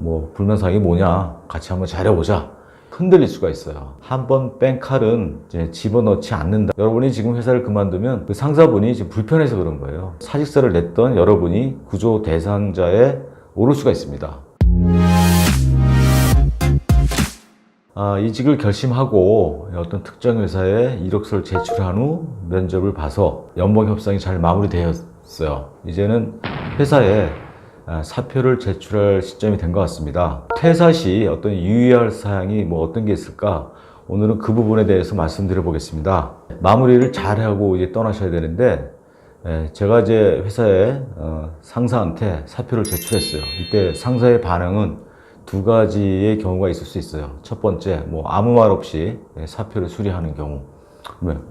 뭐 불만사항이 뭐냐 같이 한번 잘해보자 흔들릴 수가 있어요. 한 번 뺀 칼은 이제 집어넣지 않는다. 여러분이 지금 회사를 그만두면 그 상사분이 지금 불편해서 그런 거예요. 사직서를 냈던 여러분이 구조 대상자에 오를 수가 있습니다. 아, 이직을 결심하고 어떤 특정 회사에 이력서를 제출한 후 면접을 봐서 연봉 협상이 잘 마무리되었어요. 이제는 회사에 아, 사표를 제출할 시점이 된 것 같습니다. 퇴사 시 어떤 유의할 사항이 뭐 어떤 게 있을까? 오늘은 그 부분에 대해서 말씀드려 보겠습니다. 마무리를 잘 하고 이제 떠나셔야 되는데 예, 제가 이제 회사에 어, 상사한테 사표를 제출했어요. 이때 상사의 반응은 두 가지의 경우가 있을 수 있어요. 첫 번째, 뭐 아무 말 없이 예, 사표를 수리하는 경우. 그러면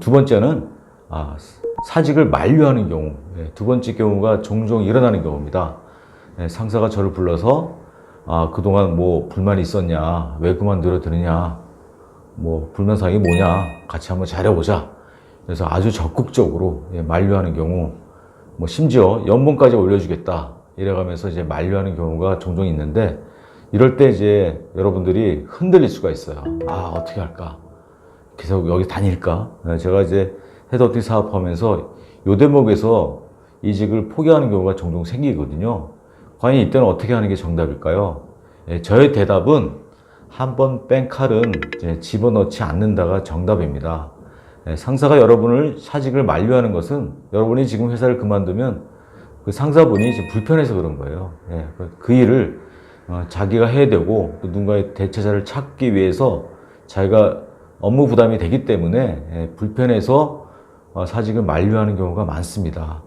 두 번째는 아, 사직을 만류하는 경우. 예, 두 번째 경우가 종종 일어나는 경우입니다. 예, 상사가 저를 불러서 아, 그동안 뭐 불만이 있었냐, 왜 그만두려 드느냐, 뭐 불만 사항이 뭐냐, 같이 한번 잘해보자. 그래서 아주 적극적으로 예, 만류하는 경우, 뭐 심지어 연봉까지 올려주겠다 이래가면서 이제 만류하는 경우가 종종 있는데 이럴 때 이제 여러분들이 흔들릴 수가 있어요. 아 어떻게 할까? 계속 여기 다닐까? 네, 제가 이제 헤드어팅 사업하면서 요 대목에서 이직을 포기하는 경우가 종종 생기거든요. 과연 이때는 어떻게 하는 게 정답일까요? 예, 저의 대답은 한번 뺀 칼은 집어넣지 않는다가 정답입니다. 예, 상사가 여러분을 사직을 만류하는 것은 여러분이 지금 회사를 그만두면 그 상사분이 지금 불편해서 그런 거예요. 예, 그- 그 일을 어, 자기가 해야 되고 또 누군가의 대체자를 찾기 위해서 자기가 업무 부담이 되기 때문에 예, 불편해서 어, 사직을 만류하는 경우가 많습니다.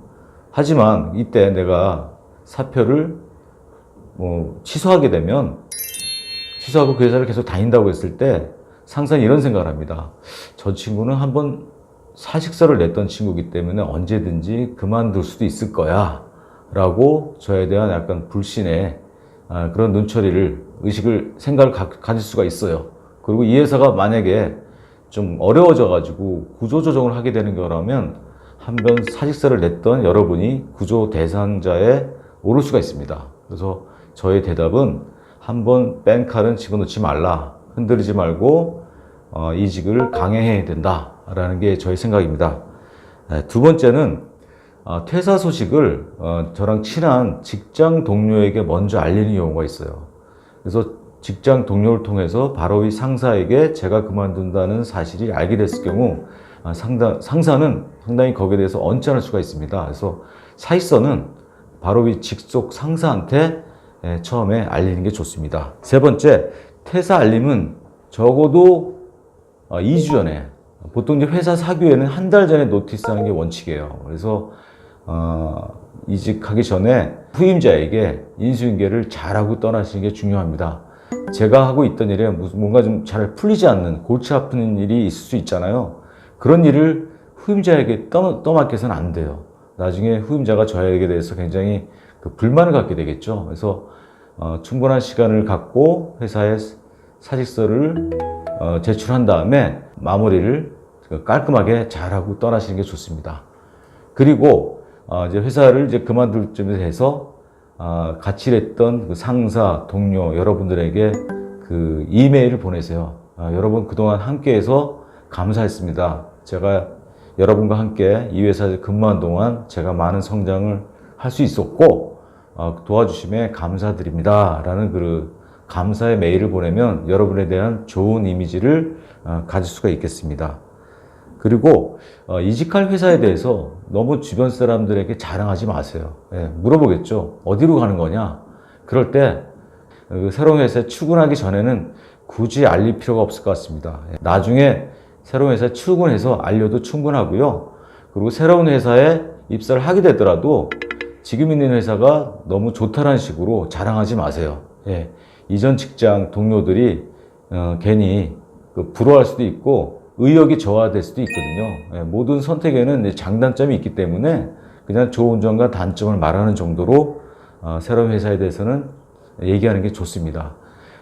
하지만 이때 내가 사표를 뭐 취소하게 되면 취소하고 그 회사를 계속 다닌다고 했을 때 상사는 이런 생각을 합니다. 저 친구는 한번 사직서를 냈던 친구이기 때문에 언제든지 그만둘 수도 있을 거야. 라고 저에 대한 약간 불신의 아, 그런 눈초리를, 의식을, 생각을 가, 가질 수가 있어요. 그리고 이 회사가 만약에 좀 어려워져가지고 구조조정을 하게 되는 거라면 한 번 사직서를 냈던 여러분이 구조 대상자에 오를 수가 있습니다. 그래서 저의 대답은 한번 뺀 칼은 집어넣지 말라. 흔들리지 말고 어, 이직을 강행해야 된다라는 게 저의 생각입니다. 네, 두 번째는 어, 퇴사 소식을 어, 저랑 친한 직장 동료에게 먼저 알리는 경우가 있어요. 그래서 직장 동료를 통해서 바로 이 상사에게 제가 그만둔다는 사실이 알게 됐을 경우 아, 상당, 상사는 상당히 거기에 대해서 언짢을 수가 있습니다. 그래서 사익서는 바로 이 직속 상사한테 예, 처음에 알리는 게 좋습니다. 세 번째, 퇴사 알림은 적어도 어, 2주 전에 보통 이제 회사 사규에는 한 달 전에 노티스 하는 게 원칙이에요. 그래서 어, 이직하기 전에 후임자에게 인수인계를 잘하고 떠나시는 게 중요합니다. 제가 하고 있던 일에 뭔가 좀 잘 풀리지 않는 골치 아픈 일이 있을 수 있잖아요. 그런 일을 후임자에게 떠, 떠맡겨서는 안 돼요. 나중에 후임자가 저에게 대해서 굉장히 그 불만을 갖게 되겠죠. 그래서 어, 충분한 시간을 갖고 회사에 사직서를 어, 제출한 다음에 마무리를 깔끔하게 잘하고 떠나시는 게 좋습니다. 그리고 어, 이제 회사를 이제 그만둘 쯤에 해서 어, 같이 일했던 그 상사, 동료 여러분들에게 그 이메일을 보내세요. 아, 여러분 그동안 함께해서 감사했습니다. 제가 여러분과 함께 이 회사에 근무한 동안 제가 많은 성장을 할 수 있었고 어, 도와주심에 감사드립니다. 라는 그 감사의 메일을 보내면 여러분에 대한 좋은 이미지를 어, 가질 수가 있겠습니다. 그리고 어, 이직할 회사에 대해서 너무 주변 사람들에게 자랑하지 마세요. 예, 물어보겠죠. 어디로 가는 거냐? 그럴 때 그 새로운 회사에 출근하기 전에는 굳이 알릴 필요가 없을 것 같습니다. 예, 나중에 새로운 회사에 출근해서 알려도 충분하고요. 그리고 새로운 회사에 입사를 하게 되더라도 지금 있는 회사가 너무 좋다는 식으로 자랑하지 마세요. 예, 이전 직장 동료들이 어, 괜히 그 부러워할 수도 있고 의욕이 저하될 수도 있거든요. 예, 모든 선택에는 장단점이 있기 때문에 그냥 좋은 점과 단점을 말하는 정도로 어, 새로운 회사에 대해서는 얘기하는 게 좋습니다.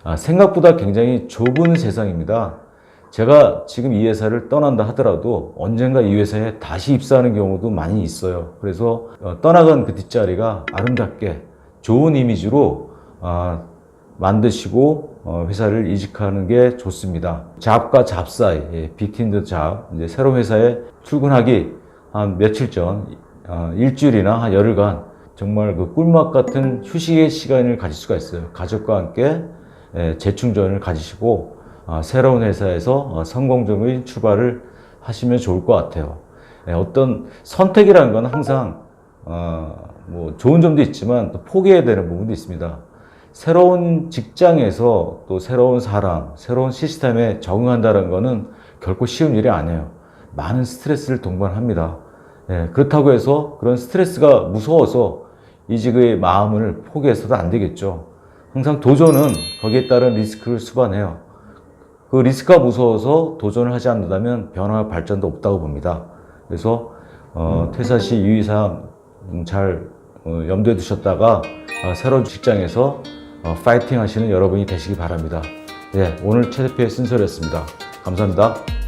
아, 생각보다 굉장히 좁은 세상입니다. 제가 지금 이 회사를 떠난다 하더라도 언젠가 이 회사에 다시 입사하는 경우도 많이 있어요. 그래서 어, 떠나간 그 뒷자리가 아름답게 좋은 이미지로 아, 만드시고 어, 회사를 이직하는 게 좋습니다. 잡과 잡 사이, 예, 비틴드 잡, 이제 새로운 회사에 출근하기 한 며칠 전, 어, 일주일이나 한 열흘간 정말 그 꿀맛 같은 휴식의 시간을 가질 수가 있어요. 가족과 함께 예, 재충전을 가지시고 아, 새로운 회사에서 어, 성공적인 출발을 하시면 좋을 것 같아요. 예, 어떤 선택이라는 건 항상 어, 뭐 좋은 점도 있지만 또 포기해야 되는 부분도 있습니다. 새로운 직장에서 또 새로운 사람, 새로운 시스템에 적응한다는 것은 결코 쉬운 일이 아니에요. 많은 스트레스를 동반합니다. 예, 그렇다고 해서 그런 스트레스가 무서워서 이직의 마음을 포기해서도 안 되겠죠. 항상 도전은 거기에 따른 리스크를 수반해요. 그 리스크가 무서워서 도전을 하지 않는다면 변화와 발전도 없다고 봅니다. 그래서 어, 퇴사 시 유의사항 음, 잘 어, 염두에 두셨다가 어, 새로운 직장에서 어, 파이팅 하시는 여러분이 되시기 바랍니다. 예, 오늘 최 대표의 순서였습니다. 감사합니다.